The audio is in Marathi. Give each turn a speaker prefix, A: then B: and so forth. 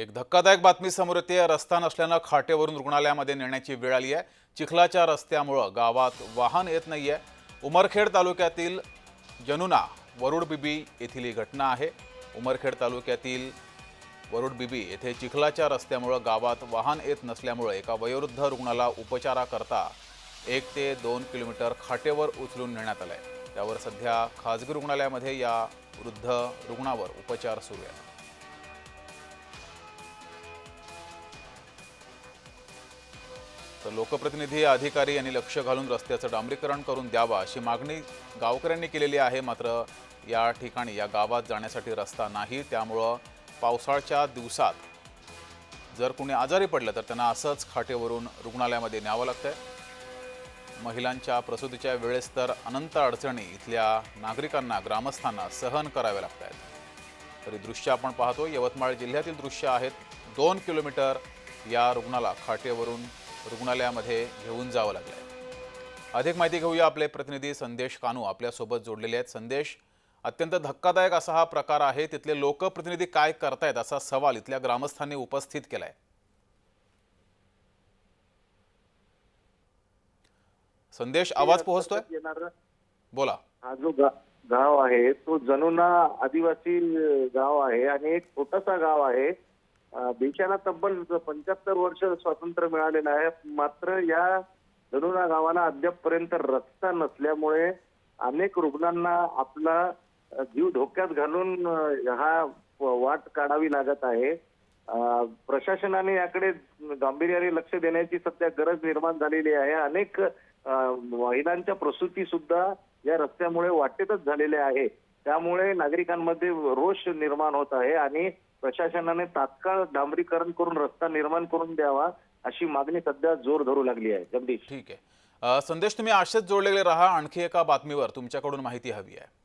A: एक धक्कादायक बातमी समोर येते. रस्ता नसल्यानं खाटेवरून रुग्णालयामध्ये नेण्याची वेळ आली आहे. चिखलाच्या रस्त्यामुळं गावात वाहन येत नाही आहे उमरखेड तालुक्यातील जनुना वरुड बिबी येथील ही घटना आहे. उमरखेड तालुक्यातील वरुड बिबी येथे चिखलाच्या रस्त्यामुळं गावात वाहन येत नसल्यामुळं एका वयोवृद्ध रुग्णाला उपचाराकरता एक ते दोन किलोमीटर खाटेवर उचलून नेण्यात आलं आहे त्यावर सध्या खाजगी रुग्णालयामध्ये या वृद्ध रुग्णावर उपचार सुरू आहेत. तर लोकप्रतिनिधी अधिकारी यांनी लक्ष घालून रस्त्याचं डांबरीकरण करून द्यावं अशी मागणी गावकऱ्यांनी केलेली आहे. मात्र या ठिकाणी या गावात जाण्यासाठी रस्ता नाही. त्यामुळं पावसाळ्याच्या दिवसात जर कोणी आजारी पडलं तर त्यांना असंच खाटेवरून रुग्णालयामध्ये न्यावं लागतंय. महिलांच्या प्रसूतीच्या वेळेस तर अनंत अडचणी इथल्या नागरिकांना ग्रामस्थांना सहन कराव्या लागत आहेत तरी दृश्य आपण पाहतो यवतमाळ जिल्ह्यातील दृश्य आहेत. दोन किलोमीटर या रुग्णाला खाटेवरून रुग्णालयामध्ये घेऊन जावं लागलं आहे अधिक माहिती घेऊया आपले प्रतिनिधी संदेश कानू आपल्यासोबत जोडलेले आहेत. संदेश अत्यंत धक्कादायक असा हा प्रकार आहे तिथले लोकप्रतिनिधी काय करतायत असा सवाल इथल्या ग्रामस्थांनी उपस्थित केलाय. संदेश आवाज पोहोचतोय? बोला.
B: हा जो गाव आहे तो जणूना आदिवासी गाव आहे आणि एक छोटासा गाव आहे देशाला तब्बल पंच्याहत्तर वर्ष स्वातंत्र्य मिळालेलं आहे. मात्र या धनुरा गावाला अद्यापपर्यंत रस्ता नसल्यामुळे अनेक रुग्णांना आपला जीव धोक्यात घालून हा वाट काढावी लागत आहे. प्रशासनाने याकडे गांभीर्याने लक्ष देण्याची सध्या गरज निर्माण झालेली आहे. अनेक महिलांच्या प्रसूती सुद्धा या रस्त्यामुळे वाटेतच झालेल्या आहे. त्यामुळे नागरिकांमध्ये रोष निर्माण होत आहे आणि प्रशासनाने तात्काळ डांबरीकरण करून रस्ता निर्माण करून द्यावा अशी मागणी सध्या जोर धरू लागली आहे. जगदीश.
A: ठीक आहे. अ, संदेश तुम्ही असेच जोडलेले राहा. आणखी एका बातमीवर तुमच्याकडून माहिती हवी आहे.